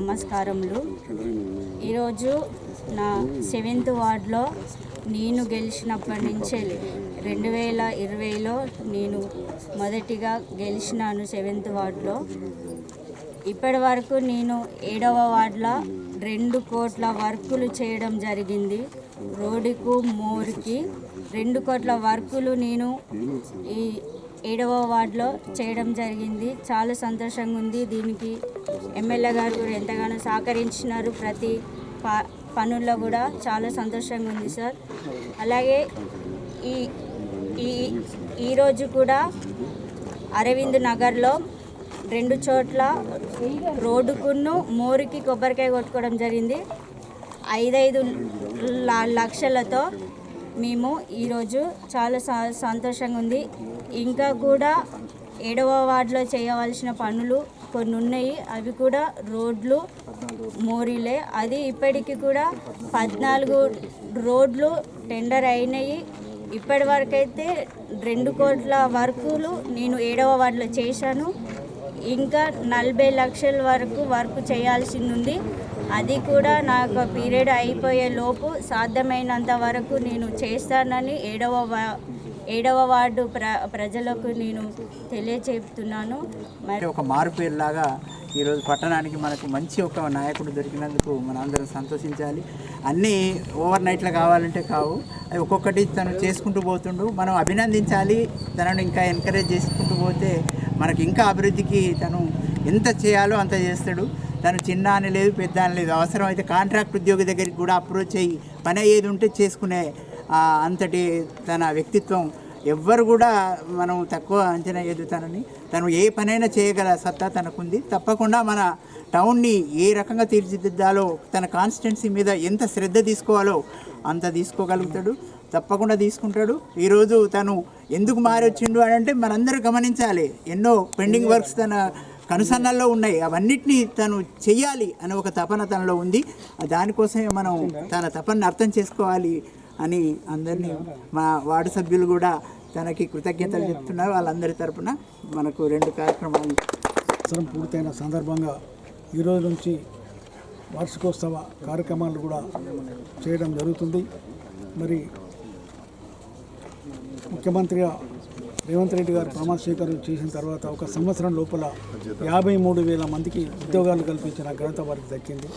నమస్కారములు. ఈరోజు నా సెవెంత్ వార్డ్లో నేను గెలిచినప్పటి నుంచి రెండు వేల ఇరవైలో నేను మొదటిగా గెలిచినాను సెవెంత్ వార్డ్లో. ఇప్పటి వరకు నేను ఏడవ వార్డులో రెండు కోట్ల వర్కులు చేయడం జరిగింది. రోడ్డుకు మోరుకి రెండు కోట్ల వర్కులు నేను ఈ ఏడవ వార్డులో చేయడం జరిగింది. చాలా సంతోషంగా ఉంది. దీనికి ఎమ్మెల్యే గారు కూడా ఎంతగానో సహకరించినారు. ప్రతి ప పనుల్లో కూడా చాలా సంతోషంగా ఉంది సార్. అలాగే ఈ ఈ ఈరోజు కూడా అరవింద్ నగర్లో రెండు చోట్ల రోడ్డుకును మోరికి కొబ్బరికాయ కొట్టుకోవడం జరిగింది. ఐదైదు లక్షలతో మేము ఈరోజు చాలా స- సంతోషంగా ఉంది. ఇంకా కూడా ఏడవ వార్డులో చేయవలసిన పనులు కొన్ని ఉన్నాయి అవి కూడా రోడ్లు మోరీలే. అది ఇప్పటికి కూడా పద్నాలుగు రోడ్లు టెండర్ అయినాయి. ఇప్పటి వరకైతే రెండు కోట్ల వర్కులు నేను ఏడవ వార్డులో చేశాను. ఇంకా నలభై లక్షల వరకు వర్క్ చేయాల్సింది ఉంది అది కూడా నాకు పీరియడ్ అయిపోయే లోపు సాధ్యమైనంత వరకు నేను చేస్తానని ఏడవ ఏడవ వార్డు ప్ర ప్రజలకు నేను తెలియచేపుతున్నాను. మరి ఒక మారుపేరులాగా ఈరోజు పట్టణానికి మనకు మంచి ఒక నాయకుడు దొరికినందుకు మన అందరం సంతోషించాలి. అన్నీ ఓవర్ నైట్లో కావాలంటే కావు. అవి ఒక్కొక్కటి తను చేసుకుంటూ పోతుండు. మనం అభినందించాలి. తనను ఇంకా ఎంకరేజ్ చేసుకుంటూ పోతే మనకి ఇంకా అభివృద్ధికి తను ఎంత చేయాలో అంత చేస్తాడు. తను చిన్న అని లేదు పెద్ద అని లేదు. అవసరం అయితే కాంట్రాక్ట్ ఉద్యోగి దగ్గరికి కూడా అప్రోచ్ అయ్యి పని అయ్యేది ఉంటే చేసుకునే అంతటి తన వ్యక్తిత్వం ఎవ్వరు కూడా మనం తక్కువ అంచనా ఎదుగుతానని తను ఏ పనైనా చేయగల సత్తా తనకుంది. తప్పకుండా మన టౌన్ని ఏ రకంగా తీర్చిదిద్దాలో తన కాన్స్టిట్యున్సీ మీద ఎంత శ్రద్ధ తీసుకోవాలో అంత తీసుకోగలుగుతాడు. తప్పకుండా తీసుకుంటాడు. ఈరోజు తను ఎందుకు మారొచ్చిండు అని అంటే మనందరూ గమనించాలి. ఎన్నో పెండింగ్ వర్క్స్ తన కనుసన్నల్లో ఉన్నాయి. అవన్నిటినీ తను చెయ్యాలి అనే ఒక తపన తనలో ఉంది. దానికోసమే మనం తన తపనని అర్థం చేసుకోవాలి. అని అందరినీ మా వార్డు సభ్యులు కూడా తనకి కృతజ్ఞతలు చెప్తున్నారు. వాళ్ళందరి తరపున మనకు రెండు కార్యక్రమాలు. సంవత్సరం పూర్తయిన సందర్భంగా ఈరోజు నుంచి వార్షికోత్సవ కార్యక్రమాలు కూడా చేయడం జరుగుతుంది. మరి ముఖ్యమంత్రిగా రేవంత్ రెడ్డి గారు ప్రమాణ స్వీకారం చేసిన తర్వాత ఒక సంవత్సరం లోపల యాభై మూడు వేల మందికి ఉద్యోగాలు కల్పించిన ఘనత వారికి దక్కింది.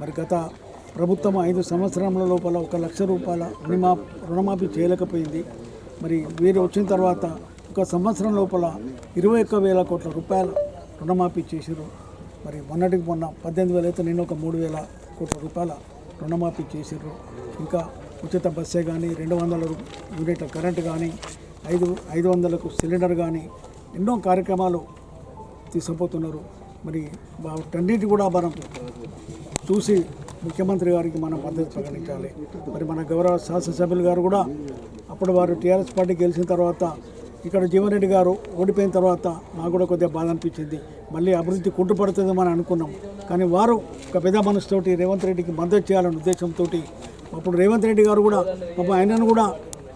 మరి గత ప్రభుత్వం ఐదు సంవత్సరాల లోపల ఒక లక్ష రూపాయల రుణమా రుణమాఫీ చేయలేకపోయింది. మరి వీరు వచ్చిన తర్వాత ఒక సంవత్సరం లోపల ఇరవై ఒక్క వేల కోట్ల రూపాయల రుణమాఫీ చేశారు మరి మొన్నటికి మొన్న పద్దెనిమిది వేలు అయితే నేను ఒక మూడు వేల కోట్ల రూపాయల రుణమాఫీ చేశారు ఇంకా ఉచిత బస్సే కానీ రెండు వందల యూనిట్ల కరెంట్ కానీ ఐదు ఐదు వందలకు సిలిండర్ కానీ ఎన్నో కార్యక్రమాలు తీసుకుపోతున్నారు. మరి వాటన్నిటి కూడా మనం చూసి ముఖ్యమంత్రి గారికి మనం మద్దతు ప్రకటించాలి. మరి మన గౌరవ శాసనసభ్యులు గారు కూడా అప్పుడు వారు టీఆర్ఎస్ పార్టీ గెలిచిన తర్వాత ఇక్కడ జీవన్ రెడ్డి గారు ఓడిపోయిన తర్వాత నాకు కూడా కొద్దిగా బాధ అనిపించింది. మళ్ళీ అభివృద్ధి కుంటుపడుతుందని మనం అనుకున్నాం. కానీ వారు ఒక పెద్ద మనసుతోటి రేవంత్ రెడ్డికి మద్దతు చేయాలనే ఉద్దేశంతో అప్పుడు రేవంత్ రెడ్డి గారు కూడా పాప ఆయనను కూడా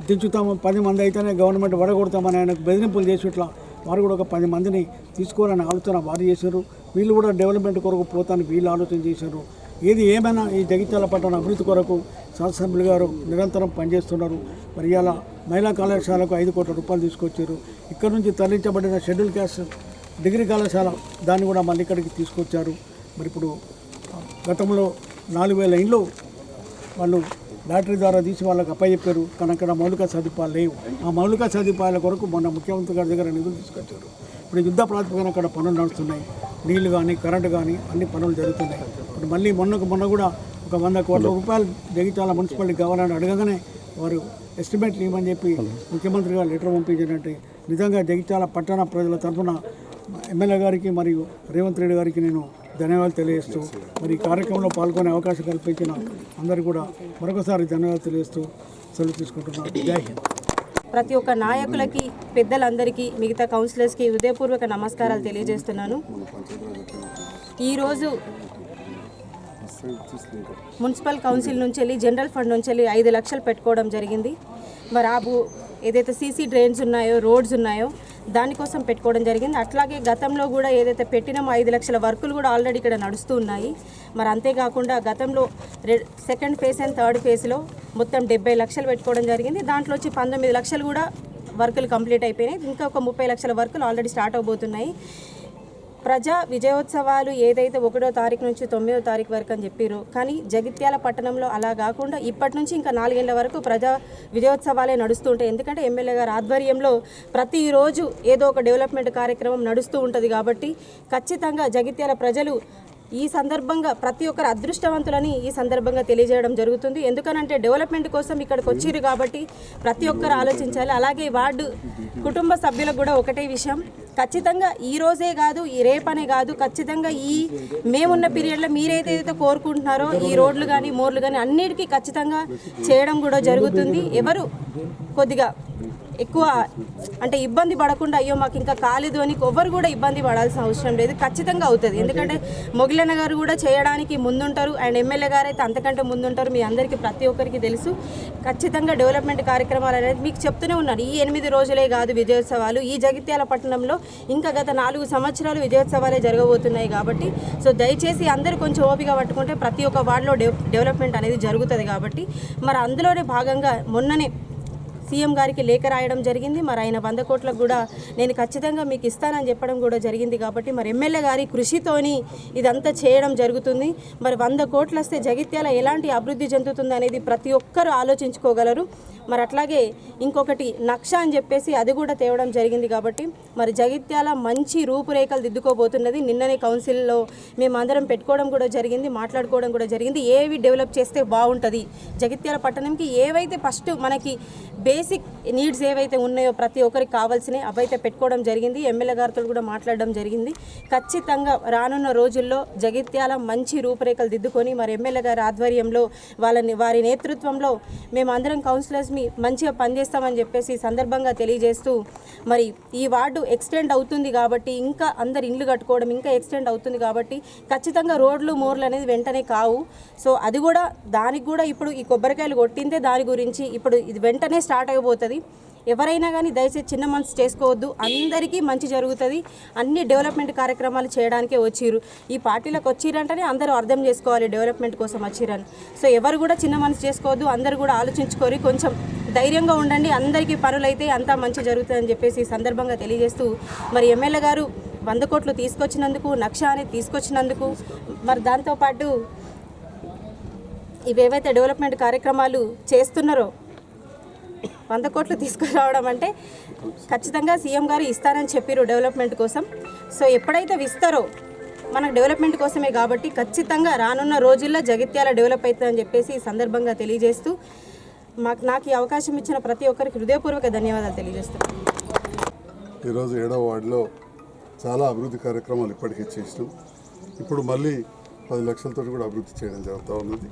దించుతాము. పది మంది అయితేనే గవర్నమెంట్ వడగొడతామని ఆయనకు బెదిరింపులు చేసేట్లా వారు కూడా ఒక పది మందిని తీసుకోవాలని ఆలోచన వారు చేశారు. వీళ్ళు కూడా డెవలప్మెంట్ కొరకు పోతాను వీళ్ళు ఆలోచన చేశారు. ఏది ఏమైనా ఈ జగిత్యాల పట్టణ అభివృద్ధి కొరకు శాసనసభ్యులు గారు నిరంతరం పనిచేస్తున్నారు. మరి ఇలా మహిళా కళాశాలకు ఐదు కోట్ల రూపాయలు తీసుకొచ్చారు. ఇక్కడ నుంచి తరలించబడిన షెడ్యూల్ క్యాస్ట్ డిగ్రీ కళాశాల దాన్ని కూడా మళ్ళీ ఇక్కడికి తీసుకొచ్చారు. మరి ఇప్పుడు గతంలో నాలుగు వేల ఇండ్లు వాళ్ళు లాటరీ ద్వారా తీసి వాళ్ళకి అప్పచెప్పారు. కానీ అక్కడ మౌలిక సదుపాయాలు లేవు. ఆ మౌలిక సదుపాయాల కొరకు మొన్న ముఖ్యమంత్రి గారి దగ్గర నిధులు తీసుకొచ్చారు. ఇప్పుడు యుద్ధ ప్రాతిపదికన అక్కడ పనులు నడుస్తున్నాయి. నీళ్ళు కానీ కరెంటు కానీ అన్ని పనులు జరుగుతున్నాయి. ఇప్పుడు మళ్ళీ మొన్నకు మొన్న కూడా ఒక వంద కోట్ల రూపాయలు జగిత్యాల మున్సిపాలిటీ కావాలని అడగగానే వారు ఎస్టిమేట్లు ఇవ్వమని చెప్పి ముఖ్యమంత్రి గారు లెటర్ పంపించినట్టు. నిజంగా జగిత్యాల పట్టణ ప్రజల తరఫున ఎమ్మెల్యే గారికి మరియు రేవంత్ రెడ్డి గారికి నేను ధన్యవాదాలు తెలియజేస్తూ మరి ఈ కార్యక్రమంలో పాల్గొనే అవకాశం కల్పించిన అందరికీ కూడా మరొకసారి ధన్యవాదాలు తెలియజేస్తూ సెలవు తీసుకుంటున్నాను. జై హింద్. ప్రతి ఒక్క నాయకులకి పెద్దలందరికీ మిగతా కౌన్సిలర్స్కి హృదయపూర్వక నమస్కారాలు తెలియజేస్తున్నాను. ఈరోజు మున్సిపల్ కౌన్సిల్ నుంచి వెళ్ళి జనరల్ ఫండ్ నుంచి వెళ్ళి ఐదు లక్షలు పెట్టుకోవడం జరిగింది. మరి ఆ భూ ఏదైతే సీసీ డ్రైన్స్ ఉన్నాయో రోడ్స్ ఉన్నాయో దానికోసం పెట్టుకోవడం జరిగింది. అట్లాగే గతంలో కూడా ఏదైతే పెట్టినామో ఐదు లక్షల వర్కులు కూడా ఆల్రెడీ ఇక్కడ నడుస్తూ ఉన్నాయి. మరి అంతేకాకుండా గతంలో సెకండ్ ఫేజ్ అండ్ థర్డ్ ఫేజ్లో మొత్తం డెబ్బై లక్షలు పెట్టుకోవడం జరిగింది. దాంట్లో వచ్చి పంతొమ్మిది లక్షలు కూడా వర్కులు కంప్లీట్ అయిపోయినాయి. ఇంకా ఒక ముప్పై లక్షల వర్కులు ఆల్రెడీ స్టార్ట్ అవబోతున్నాయి. ప్రజా విజయోత్సవాలు ఏదైతే ఒకటో తారీఖు నుంచి తొమ్మిదో తారీఖు వరకు అని చెప్పారు కానీ జగిత్యాల పట్టణంలో అలా కాకుండా ఇప్పటి నుంచి ఇంకా నాలుగేళ్ళ వరకు ప్రజా విజయోత్సవాలే నడుస్తుంటాయి ఎందుకంటే ఎమ్మెల్యే గారి ఆధ్వర్యంలో ప్రతిరోజు ఏదో ఒక డెవలప్మెంట్ కార్యక్రమం నడుస్తూ ఉంటుంది కాబట్టి ఖచ్చితంగా జగిత్యాల ప్రజలు ఈ సందర్భంగా ప్రతి ఒక్కరు అదృష్టవంతులని ఈ సందర్భంగా తెలియజేయడం జరుగుతుంది. ఎందుకనంటే డెవలప్మెంట్ కోసం ఇక్కడికి వచ్చిర్రు కాబట్టి ప్రతి ఒక్కరు ఆలోచించాలి. అలాగే వార్డు కుటుంబ సభ్యులకు కూడా ఒకటే విషయం. ఖచ్చితంగా ఈ రోజే కాదు ఈ రేపనే కాదు ఖచ్చితంగా ఈ మేమున్న పీరియడ్లో మీరైతే కోరుకుంటున్నారో ఈ రోడ్లు కానీ మోర్లు కానీ అన్నిటికీ ఖచ్చితంగా చేయడం కూడా జరుగుతుంది. ఎవరు కొద్దిగా ఎక్కువ అంటే ఇబ్బంది పడకుండా అయ్యో మాకు ఇంకా కాలేదు అని ఎవ్వరు కూడా ఇబ్బంది పడాల్సిన అవసరం లేదు. ఖచ్చితంగా అవుతుంది. ఎందుకంటే మొగిలన్న గారు కూడా చేయడానికి ముందుంటారు. అండ్ ఎమ్మెల్యే గారు అయితే అంతకంటే ముందుంటారు. మీ అందరికీ ప్రతి ఒక్కరికి తెలుసు. ఖచ్చితంగా డెవలప్మెంట్ కార్యక్రమాలు అనేది మీకు చెప్తూనే ఉన్నారు. ఈ ఎనిమిది రోజులే కాదు విజయోత్సవాలు. ఈ జగిత్యాల పట్టణంలో ఇంకా గత నాలుగు సంవత్సరాలు విజయోత్సవాలే జరగబోతున్నాయి కాబట్టి సో దయచేసి అందరూ కొంచెం ఓపిక పట్టుకుంటే ప్రతి ఒక్క వార్డులో డెవ- డెవలప్మెంట్ అనేది జరుగుతుంది కాబట్టి మరి అందులోనే భాగంగా మొన్ననే సీఎం గారికి లేఖ రాయడం జరిగింది. మరి ఆయన వంద కోట్లకు కూడా నేను ఖచ్చితంగా మీకు ఇస్తానని చెప్పడం కూడా జరిగింది కాబట్టి మరి ఎమ్మెల్యే గారి కృషితోని ఇదంతా చేయడం జరుగుతుంది. మరి వంద కోట్లు వస్తే జగిత్యాల ఎలాంటి అభివృద్ధి చెందుతుంది అనేది ప్రతి ఒక్కరూ ఆలోచించుకోగలరు. మరి అట్లాగే ఇంకొకటి నక్ష అని చెప్పేసి అది కూడా తేవడం జరిగింది కాబట్టి మరి జగిత్యాల మంచి రూపురేఖలు దిద్దుకోబోతున్నది. నిన్ననే కౌన్సిల్లో మేమందరం పెట్టుకోవడం కూడా జరిగింది మాట్లాడుకోవడం కూడా జరిగింది. ఏవి డెవలప్ చేస్తే బాగుంటుంది? జగిత్యాల పట్టణంకి ఏవైతే ఫస్ట్ మనకి బేసిక్ నీడ్స్ ఏవైతే ఉన్నాయో ప్రతి ఒక్కరికి కావాల్సినవి అవైతే పెట్టుకోవడం జరిగింది. ఎమ్మెల్యే గారితో కూడా మాట్లాడడం జరిగింది. ఖచ్చితంగా రానున్న రోజుల్లో జగిత్యాల మంచి రూపురేఖలు దిద్దుకొని మరి ఎమ్మెల్యే గారి ఆధ్వర్యంలో వాళ్ళని వారి నేతృత్వంలో మేమందరం కౌన్సిలర్స్ మీ మంచిగా పనిచేస్తామని చెప్పేసి సందర్భంగా తెలియజేస్తూ మరి ఈ వార్డు ఎక్స్టెండ్ అవుతుంది కాబట్టి ఇంకా అందరు ఇండ్లు కట్టుకోవడం ఇంకా ఎక్స్టెండ్ అవుతుంది కాబట్టి ఖచ్చితంగా రోడ్లు మోర్లు అనేది వెంటనే కావు. సో అది కూడా దానికి కూడా ఇప్పుడు ఈ కొబ్బరికాయలు కొట్టిందే దాని గురించి ఇప్పుడు ఇది వెంటనే స్టార్ట్ అయిపోతుంది. ఎవరైనా కానీ దయచేసి చిన్న మనసు చేసుకోవద్దు. అందరికీ మంచి జరుగుతుంది. అన్ని డెవలప్మెంట్ కార్యక్రమాలు చేయడానికే వచ్చిర్రు. ఈ పార్టీలకు వచ్చిరంటేనే అందరూ అర్థం చేసుకోవాలి డెవలప్మెంట్ కోసం వచ్చిరని సో ఎవరు కూడా చిన్న మనసు చేసుకోవద్దు. అందరూ కూడా ఆలోచించుకొని కొంచెం ధైర్యంగా ఉండండి. అందరికీ పనులైతే అంతా మంచి జరుగుతుందని చెప్పేసి ఈ సందర్భంగా తెలియజేస్తూ మరి ఎమ్మెల్యే గారు వంద కోట్లు తీసుకొచ్చినందుకు నక్ష అనేది తీసుకొచ్చినందుకు మరి దాంతోపాటు ఇవేవైతే డెవలప్మెంట్ కార్యక్రమాలు చేస్తున్నారో వంద కోట్లు తీసుకురావడం అంటే ఖచ్చితంగా సీఎం గారు ఇస్తారని చెప్పారు డెవలప్మెంట్ కోసం. సో ఎప్పుడైతే ఇస్తారో మనకు డెవలప్మెంట్ కోసమే కాబట్టి ఖచ్చితంగా రానున్న రోజుల్లో జగిత్యాల డెవలప్ అవుతుందని చెప్పేసి ఈ సందర్భంగా తెలియజేస్తూ మాకు నాకు ఈ అవకాశం ఇచ్చిన ప్రతి ఒక్కరికి హృదయపూర్వక ధన్యవాదాలు తెలియజేస్తున్నాను ఈరోజు ఏడవ వార్డులో చాలా అభివృద్ధి కార్యక్రమాలు ఇప్పటికే చేసినాం. ఇప్పుడు మళ్ళీ పది లక్షలతో కూడా అభివృద్ధి చేయడం జరుగుతూ ఉన్నది.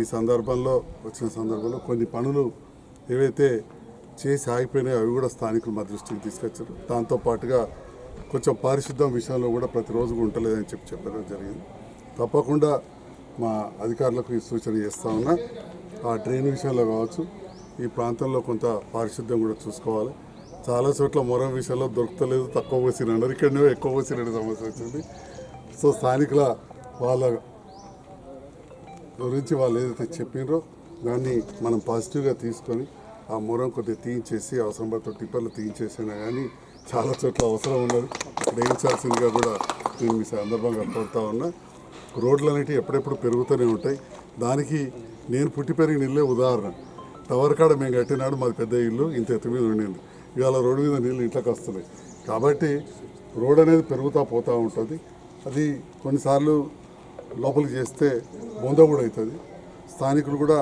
ఈ సందర్భంలో వచ్చిన సందర్భంలో కొన్ని పనులు ఏవైతే చేసి ఆగిపోయినాయో అవి కూడా స్థానికులు మా దృష్టికి తీసుకొచ్చారు. దాంతోపాటుగా కొంచెం పారిశుద్ధం విషయంలో కూడా ప్రతిరోజు కూడా చెప్పి చెప్పడం జరిగింది. తప్పకుండా మా అధికారులకు ఈ సూచన చేస్తా ఉన్నా. ఆ డ్రైన్ విషయంలో కావచ్చు ఈ ప్రాంతంలో కొంత పారిశుద్ధ్యం కూడా చూసుకోవాలి. చాలా చోట్ల మరో విషయంలో దొరకలేదు తక్కువ పోసిన అన్నారు. ఇక్కడనే ఎక్కువ పోసిన సమస్య వచ్చింది. సో స్థానికుల వాళ్ళ గురించి వాళ్ళు ఏదైతే చెప్పినారో దాన్ని మనం పాజిటివ్గా తీసుకొని ఆ మొరం కొద్దిగా తీయించేసి అవసరం పడితే టిప్పర్లు తీయించేసినా కానీ చాలా చోట్ల అవసరం ఉన్నది ఇక్కడ వేయించాల్సిందిగా కూడా నేను మీ సందర్భంగా కోరుతా ఉన్నా రోడ్లు అనేటివి ఎప్పుడెప్పుడు పెరుగుతూనే ఉంటాయి. దానికి నేను పుట్టి పెరిగిన ఇల్లే ఉదాహరణ. టవర్ కాడ మేము కట్టినాడు మాది పెద్ద ఇల్లు ఇంత ఎత్తు మీద ఉండింది. ఇవాళ రోడ్డు మీద నీళ్ళు ఇంట్లోకి వస్తున్నాయి. కాబట్టి రోడ్ అనేది పెరుగుతూ పోతూ ఉంటుంది. అది కొన్నిసార్లు లోపలికి చేస్తే బొంద కూడా అవుతుంది స్థానికులు కూడా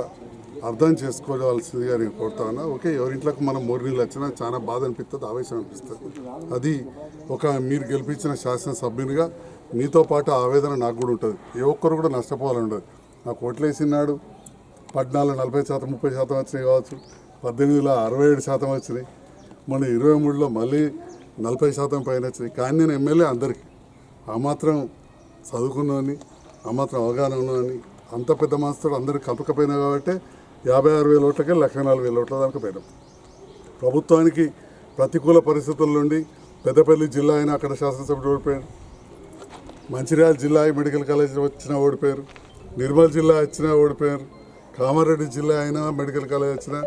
అర్థం చేసుకోవాల్సిందిగా నేను కోరుతా ఉన్నా ఓకే ఎవరింట్లోకి మనం మోరి నీళ్ళు వచ్చినా చాలా బాధ అనిపిస్తుంది ఆవేశం అనిపిస్తుంది. అది ఒక మీరు గెలిపించిన శాసనసభ్యునిగా మీతో పాటు ఆవేదన నాకు కూడా ఉంటుంది. ఏ ఒక్కరు కూడా నష్టపోవాలని ఉండదు. నాకు ఓట్లేసినాడు పద్నాలుగు నలభై శాతం ముప్పై శాతం వచ్చినాయి కావచ్చు పద్దెనిమిదిలో అరవై ఏడు శాతం వచ్చినాయి మన ఇరవై మూడులో మళ్ళీ నలభై శాతం పైన వచ్చినాయి. కానీ నేను ఎమ్మెల్యే అందరికీ ఆ మాత్రం చదువుకున్నాను ఆ మాత్రం అవగాహన అని అంత పెద్ద మనసుతో అందరూ కలపకపోయినా కాబట్టి యాభై ఆరు వేల ఓట్లకి లక్ష నాలుగు వేల ఓట్ల దానికి పోయినాం. ప్రభుత్వానికి ప్రతికూల పరిస్థితుల నుండి పెద్దపల్లి జిల్లా అయినా అక్కడ శాసనసభ్యుడు ఓడిపోయారు. మంచిర్యాల జిల్లా మెడికల్ కాలేజ్ వచ్చినా ఓడిపోయారు. నిర్మల్ జిల్లా వచ్చినా ఓడిపోయారు. కామారెడ్డి జిల్లా అయినా మెడికల్ కాలేజ్ వచ్చినా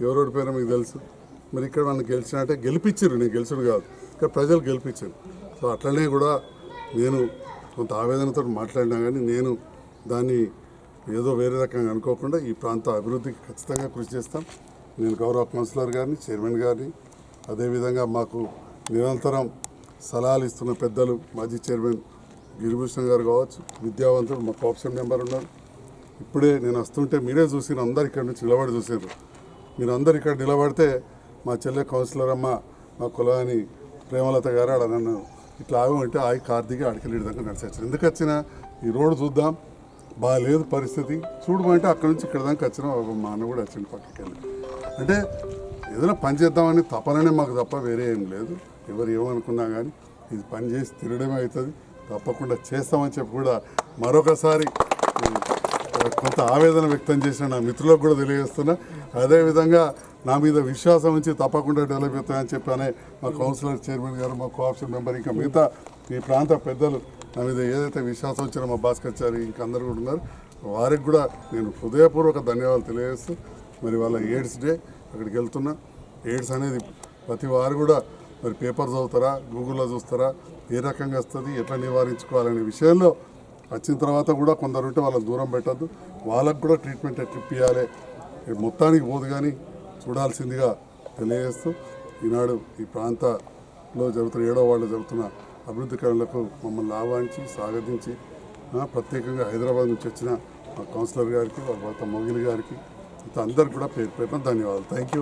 ఎవరు ఓడిపోయారో మీకు తెలుసు. మరి ఇక్కడ మనం గెలిచినట్టే గెలిపించారు. నేను గెలిచుడు కాదు. ఇక్కడ ప్రజలు గెలిపించారు. సో అట్లనే కూడా నేను కొంత ఆవేదనతో మాట్లాడినా కానీ నేను దాన్ని ఏదో వేరే రకంగా అనుకోకుండా ఈ ప్రాంత అభివృద్ధికి ఖచ్చితంగా కృషి చేస్తాం. నేను గౌరవ కౌన్సిలర్ గారిని చైర్మన్ గారిని అదేవిధంగా మాకు నిరంతరం సలహాలు ఇస్తున్న పెద్దలు మాజీ చైర్మన్ గిరిభూషణ్ గారు కావచ్చు విద్యావంతుడు మా కోఆప్షన్ మెంబర్ ఉన్నారు. ఇప్పుడే నేను వస్తుంటే మీరే చూసిన అందరు ఇక్కడ నుంచి నిలబడి చూసారు. మీరు అందరు ఇక్కడ నిలబడితే మా చెల్లె కౌన్సిలర్ అమ్మ మా కులాని ప్రేమలత గారు ఆడ నన్ను ఇట్లా ఆగి ఉంటే ఆగి కార్తీక అడికెళ్ళి దాకా నడిచొచ్చాను ఎందుకు వచ్చినా ఈ రోడ్డు చూద్దాం బాగాలేదు పరిస్థితి. చూడమంటే అక్కడ నుంచి ఇక్కడ దాకా వచ్చిన ఒక మా అన్న కూడా వచ్చింది పక్కకి వెళ్ళి. అంటే ఏదైనా పని చేద్దామని తపననే మాకు తప్ప వేరే ఏం లేదు. ఎవరు ఏమనుకున్నా కానీ ఇది పని చేసి తిరగడమే అవుతుంది. తప్పకుండా చేస్తామని చెప్పి కూడా మరొకసారి కొంత ఆవేదన వ్యక్తం చేసిన నా మిత్రులకు కూడా తెలియజేస్తున్నా. అదేవిధంగా నా మీద విశ్వాసం ఉంచి తప్పకుండా డెవలప్ అవుతాయని చెప్పానే మా కౌన్సిలర్ చైర్మన్ గారు మా కోఆప్షన్ మెంబర్ ఇంకా మిగతా ఈ ప్రాంత పెద్దలు నా మీద ఏదైతే విశ్వాసం వచ్చినా మా భాస్కర్చారి ఇంకా అందరు కూడా ఉన్నారు. వారికి కూడా నేను హృదయపూర్వక ధన్యవాదాలు తెలియజేస్తూ మరి వాళ్ళ ఎయిడ్స్ డే అక్కడికి వెళ్తున్నా. ఎయిడ్స్ అనేది ప్రతి వారు కూడా మరి పేపర్ చదువుతారా గూగుల్లో చూస్తారా ఏ రకంగా వస్తుంది ఎట్లా నివారించుకోవాలనే విషయంలో వచ్చిన తర్వాత కూడా కొందరు ఉంటే వాళ్ళని దూరం పెట్టద్దు. వాళ్ళకు కూడా ట్రీట్మెంట్ ట్రిప్ ఇప్పించాలి మొత్తానికి పోదు కానీ చూడాల్సిందిగా తెలియజేస్తూ ఈనాడు ఈ ప్రాంతంలో జరుగుతున్న ఏడో వాళ్ళు జరుగుతున్న అభివృద్ధి కార్యాలకు మమ్మల్ని ఆహ్వానించి స్వాగతించి ప్రత్యేకంగా హైదరాబాద్ నుంచి వచ్చిన మా కౌన్సిలర్ గారికి వాళ్ళ భర్త మొగిలి గారికి ఇంత అందరికి కూడా పేరు పేరున ధన్యవాదాలు. Thank you